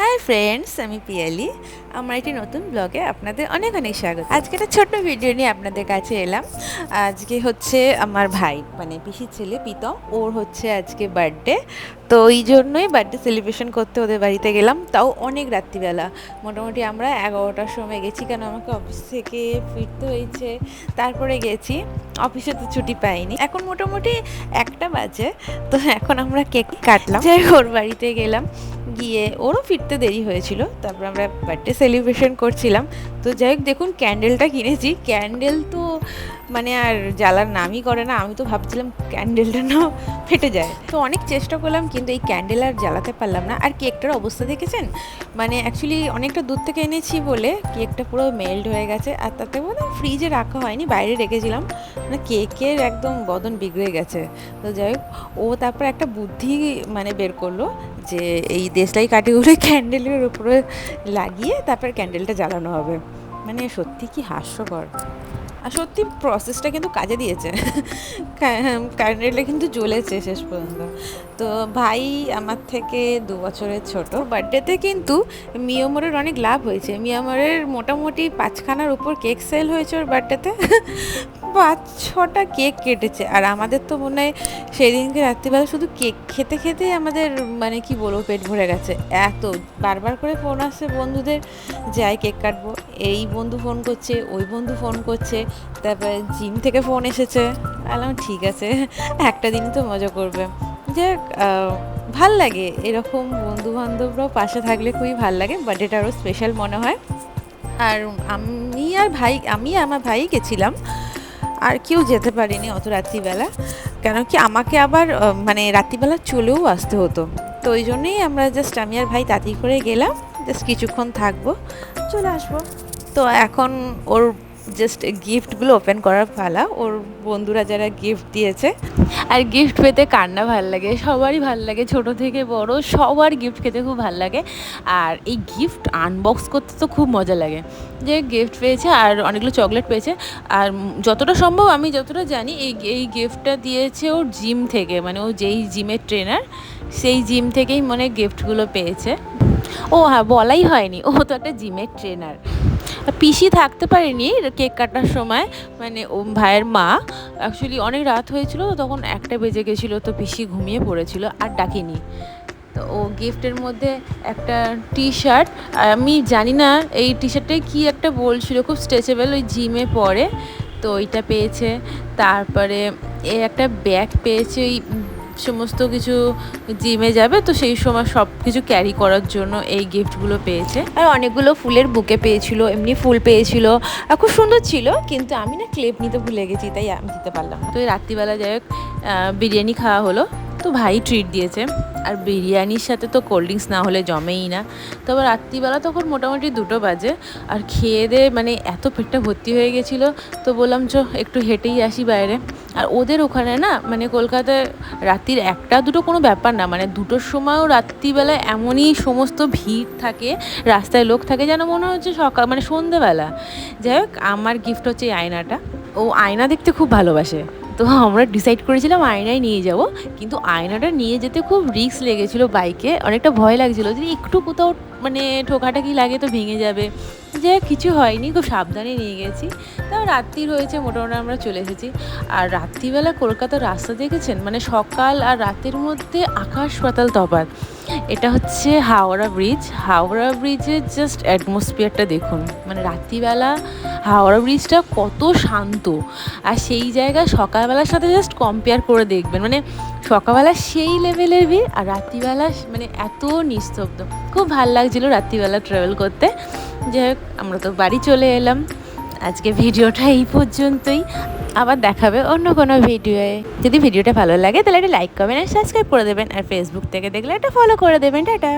Hi friends আমি পিয়ালি। আমার একটি নতুন ব্লগে আপনাদের অনেক অনেক স্বাগত। আজকে একটা ছোট্ট ভিডিও নিয়ে আপনাদের কাছে এলাম। আজকে হচ্ছে আমার ভাই মানে পিসির ছেলে প্রীতম। ওর হচ্ছে আজকে বার্থডে তো এই জন্যই বার্থডে সেলিব্রেশন করতে ওদের বাড়িতে গেলাম। তাও অনেক রাত্রিবেলা। মোটামুটি আমরা এগারোটার সময় গেছি, কেন আমাকে অফিস থেকে ফিরতে হয়েছে। তারপরে গেছি অফিসে তো ছুটি পাইনি। এখন মোটামুটি একটা বাজে। তো এখন আমরা কেক কাটলাম। যাই ওর বাড়িতে গেলাম। গিয়ে ওরও ফিরতে দেরি হয়েছিল, তারপর আমরা বার্থডে সেলিব্রেশন করছিলাম। তো যাই হোক, দেখুন ক্যান্ডেলটা কিনেছি। ক্যান্ডেল তো মানে আর জ্বালার নামই করে না, আমি তো ভাবছিলাম ক্যান্ডেলটা না ফেটে যায়। তো অনেক চেষ্টা করলাম, কিন্তু এই ক্যান্ডেল আর জ্বালাতে পারলাম না। আর কেকটার অবস্থা দেখেছেন? মানে অ্যাকচুয়ালি অনেকটা দূর থেকে এনেছি বলে কেকটা পুরো মেল্ট হয়ে গেছে, আর তাতে বোধ ফ্রিজে রাখা হয়নি, বাইরে রেখেছিলাম। মানে কেকের একদম বদন বিগড়ে গেছে। তো যাই হোক, ও তারপর একটা বুদ্ধি মানে বের করল যে এই দেশলাই কাঠিগুলো ক্যান্ডেলের উপরে লাগিয়ে তারপর ক্যান্ডেলটা জ্বালানো হবে। মানে সত্যি কি হাস্যকর। আর সত্যি প্রসেসটা কিন্তু কাজে দিয়েছে। ক্যান্ডেলটা কিন্তু জ্বলেছে শেষ পর্যন্ত। তো ভাই আমার থেকে দু বছরের ছোট বার্থডেতে কিন্তু মিয়ামরের অনেক লাভ হয়েছে। মিয়ামরের মোটামুটি পাঁচখানার উপর কেক সেল হয়েছে ওর বার্থডেতে পাঁচ, ছটা কেক কেটেছে। আর আমাদের তো মনে হয় সেদিনকে রাত্রিবেলা শুধু কেক খেতে খেতেই আমাদের মানে কি বলব, পেট ভরে গেছে। এত, বারবার করে ফোন আসছে বন্ধুদের, যাই কেক কাটবো। এই বন্ধু ফোন করছে, ওই বন্ধু ফোন করছে, তারপরে জিম থেকে ফোন এসেছে। বললাম, ঠিক আছে, একটা দিন তো মজা করবে। যে ভালো লাগে। এরকম বন্ধু বান্ধবরাও পাশে থাকলে খুবই ভালো লাগে বার্থডেটা আরও স্পেশাল মনে হয়। আর আমি আর ভাই, আমি আমার ভাই গেছিলাম। আর কেউ যেতে পারেনি অত রাত্রিবেলা। কেন কি আমাকে আবার মানে রাত্রিবেলা চলেও আসতে হতো। তো ওই জন্যই আমরা জাস্ট আমি আর ভাই তাড়াতাড়ি করে গেলাম। জাস্ট কিছুক্ষণ থাকব, চলে আসব। তো এখন ওর জাস্ট গিফটগুলো ওপেন করার পালা। ওর বন্ধুরা যারা গিফট দিয়েছে। আর গিফট পেতে কান্না ভালো লাগে? সবারই ভালো লাগে। ছোট থেকে বড় সবার গিফট খেতে খুব ভালো লাগে। আর এই গিফট আনবক্স করতে তো খুব মজা লাগে। যে গিফট পেয়েছে আর অনেকগুলো চকলেট পেয়েছে। আর যতটা সম্ভব আমি যতটা জানি, এই এই গিফটটা দিয়েছে ওর জিম থেকে। মানে ও যেই জিমের ট্রেনার সেই জিম থেকেই মনে গিফটগুলো পেয়েছে। ও হ্যাঁ বলাই হয়নি। ও তো একটা জিমের ট্রেনার পিসি থাকতে পারেনি কেক কাটার সময়। মানে ও ভাইয়ের মা। অ্যাকচুয়ালি অনেক রাত হয়েছিল তখন একটা বেজে গেছিল, তো পিসি ঘুমিয়ে পড়েছিল আর ডাকিনি। তো ও গিফটের মধ্যে একটা টি শার্ট আমি জানি না এই টি শার্টটাই কী একটা বলছিল, খুব স্ট্রেচেবল ওই জিমে পরে। তো ওইটা পেয়েছে। তারপরে এ একটা ব্যাগ পেয়েছে ওই সমস্ত কিছু জিমে যাবে তো সেই সময় সব কিছু ক্যারি করার জন্য এই গিফটগুলো পেয়েছে। আর অনেকগুলো ফুলের বুকে পেয়েছিল এমনি ফুল পেয়েছিল। আর খুব সুন্দর ছিল কিন্তু আমি না ক্লেপ নিতে ভুলে গেছি তাই আমি দিতে পারলাম তো এই রাত্রিবেলা যাই হোক বিরিয়ানি খাওয়া হলো। তো ভাই ট্রিট দিয়েছে। আর বিরিয়ানির সাথে তো কোল্ড ড্রিঙ্কস না হলে জমেই না। তবে রাত্রিবেলা তখন মোটামুটি দুটো বাজে। আর খেয়ে দিয়ে মানে এত পেটটা ভর্তি হয়ে গেছিল তো বললাম চ একটু হেঁটেই আসি বাইরে। আর ওদের ওখানে না মানে কলকাতায় রাত্রির একটা, দুটো কোনো ব্যাপার না। মানে দুটোর সময়ও রাত্রিবেলায় এমনই সমস্ত ভিড় থাকে, রাস্তায় লোক থাকে যেন মনে হচ্ছে সকাল মানে সন্ধেবেলা। যাই হোক, আমার গিফট হচ্ছে এই আয়নাটা। ও আয়না দেখতে খুব ভালোবাসে। তো আমরা ডিসাইড করেছিলাম আয়নায় নিয়ে যাব। কিন্তু আয়নাটা নিয়ে যেতে খুব রিস্ক লেগেছিল বাইকে অনেকটা ভয় লাগছিল যদি একটু কোথাও মানে ঠোকাটাকি লাগে তো ভেঙে যাবে। যে কিছু হয়নি, খুব সাবধানে নিয়ে গেছি। তাও রাত্রি হয়েছে, মোটামুটি আমরা চলে এসেছি। আর রাত্রিবেলা কলকাতার রাস্তা দেখেছেন? মানে সকাল আর রাতের মধ্যে আকাশ পাতাল তফাৎ। এটা হচ্ছে হাওড়া ব্রিজ। হাওড়া ব্রিজের জাস্ট অ্যাটমসফিয়ারটা দেখুন। মানে রাত্রিবেলা হাওড়া ব্রিজটা কত শান্ত। আর সেই জায়গায় সকালবেলার সাথে জাস্ট কম্পেয়ার করে দেখবেন। মানে সকালবেলা সেই লেভেলের ভিড় আর রাত্রিবেলা মানে এত নিস্তব্ধ। খুব ভালো লাগছিল রাত্রিবেলা ট্রাভেল করতে। যাই হোক, আমরা তো বাড়ি চলে এলাম। আজকে ভিডিওটা এই পর্যন্তই। আবার দেখাবে অন্য কোনো ভিডিওয়ে যদি ভিডিওটা ভালো লাগে, তাহলে একটা লাইক কমেন্ট আর সাবস্ক্রাইব করে দেবেন। আর ফেসবুক থেকে দেখলে একটা ফলো করে দেবেন। টাটা।